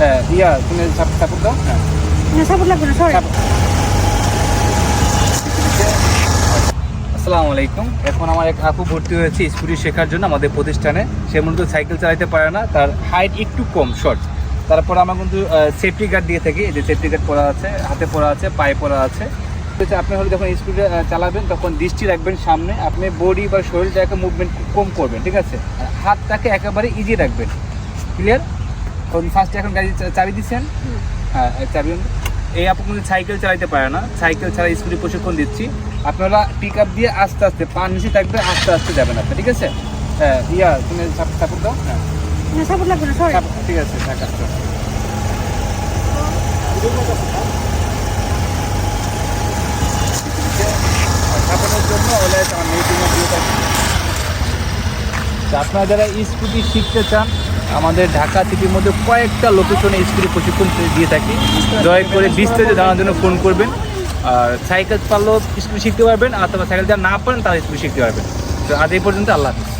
হ্যাঁ ইয়া তুমি সাপোর্ট দাও? হ্যাঁ। না সাপোর্ট লাগবে না সরি আসসালামু আলাইকুম। এখন আমার এক আপু ভর্তি হয়েছে স্কুটি শেখার জন্য আমাদের প্রতিষ্ঠানে। সে মূলত সাইকেল চালাতে পারে না তার হাইট একটু কম শর্ট তারপর আমরা কিন্তু সেফটি গার্ড দিয়ে থাকি। এই যে সেফটি গার্ড পরা আছে হাতে পরা আছে পায়ে পরা আছে। আপনি হলে যখন স্কুটি চালাবেন তখন দৃষ্টি রাখবেন সামনে। আপনি বডি বা শরীরটাকে মুভমেন্ট কম করবেন ঠিক আছে? হাতটাকে একেবারে ইজি রাখবেন। ক্লিয়ার ফার্স্টে এখন গাড়ি চাবি দিচ্ছেন? হ্যাঁ এই চাবি এই আপু কিন্তু সাইকেল চালাতে পারে না। সাইকেল ছাড়া স্কুটি প্রশিক্ষণ দিচ্ছি। আপনারা পিক আপ দিয়ে আস্তে আস্তে পান নিচে থাকবে আস্তে আস্তে যাবেন আপনি ঠিক আছে? হ্যাঁ ইয়া তুমি সাপোর্ট দাও। হ্যাঁ। সাপোর্ট লাগবে না ঠিক আছে থাক আসতে জন্য আমার আপনারা যারা স্কুটি শিখতে চান আমাদের ঢাকা সিটির মধ্যে কয়েকটা লোকেশনে স্কুলে প্রশিক্ষণ দিয়ে থাকি। দয়া করে বিস্তারিত জানার জন্য ফোন করবেন। আর সাইকেল পারলেও স্কুল শিখতে পারবেন, অথবা সাইকেল যারা না পারেন তারা স্কুল শিখতে পারবেন। তো আজ এই পর্যন্ত আল্লাহ হাফিজ।